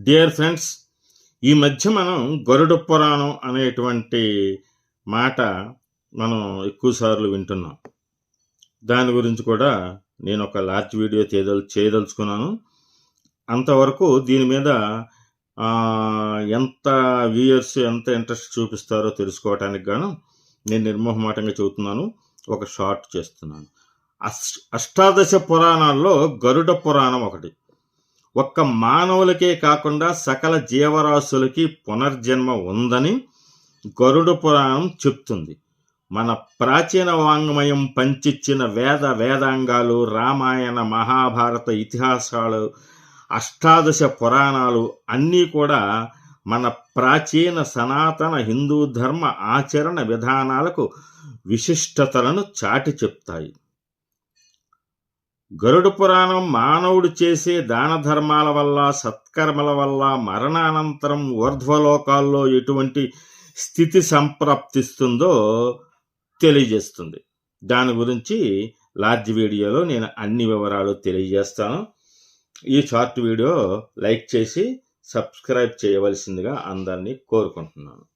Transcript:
Dear friends ఈ మధ్య మనం గరుడ పురాణం అనేటువంటి మాట మనం ఎక్కువసార్లు వింటున్నాం. దాని గురించి కూడా నేను ఒక లార్జ్ వీడియో చేయదల్ చేయదలుచుకున్నాను. అంతవరకు దీని మీద ఎంత వ్యూయర్స్ ఎంత ఇంట్రెస్ట్ చూపిస్తారో తెలుసుకోవటానికి గాను నేను నిర్మోహమాటంగా చెబుతున్నాను. ఒక షార్ట్ చేస్తున్నాను. అష్ అష్టాదశ పురాణాల్లో గరుడ పురాణం ఒకటి. ఒక్క మానవులకే కాకుండా సకల జీవరాశులకి పునర్జన్మ ఉందని గరుడ పురాణం చెప్తుంది. మన ప్రాచీన వాంగ్మయం పంచిచ్చిన వేద వేదాంగాలు రామాయణ మహాభారత ఇతిహాసాలు అష్టాదశ పురాణాలు అన్నీ కూడా మన ప్రాచీన సనాతన హిందూ ధర్మ ఆచరణ విధానాలకు విశిష్టతలను చాటి చెప్తాయి. గరుడ పురాణం మానవుడు చేసే దాన ధర్మాల వల్ల సత్కర్మల వల్ల మరణానంతరం ఊర్ధ్వలోకాల్లో ఎటువంటి స్థితి సంప్రాప్తిస్తుందో తెలియజేస్తుంది. దాని గురించి లార్జ్ వీడియోలో నేను అన్ని వివరాలు తెలియజేస్తాను. ఈ షార్ట్ వీడియో లైక్ చేసి సబ్స్క్రైబ్ చేయవలసిందిగా అందరినీ కోరుకుంటున్నాను.